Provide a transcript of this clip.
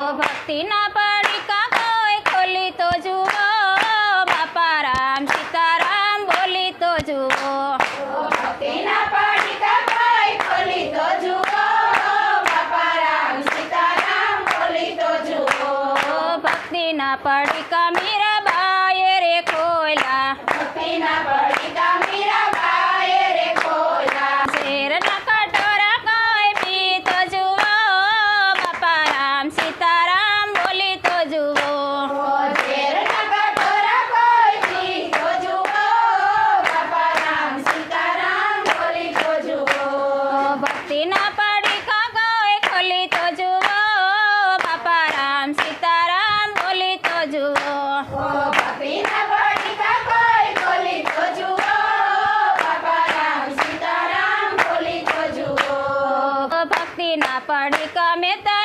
ભક્તિના પડી કોઈ ખોલી તો જુઓ. બાપા રામ સીતારામ બોલી તો જુઓ. ભક્તિના પડી કોઈ ખોલી તો જુઓ. બાપા રામ સીતારામ બોલી તો જુઓ. ભક્તિના પડીકા મીરાબાઈ રે ખોયલા ભક્તિના પડીકા મીરાબાઈએ ना पढ़ का मैं तो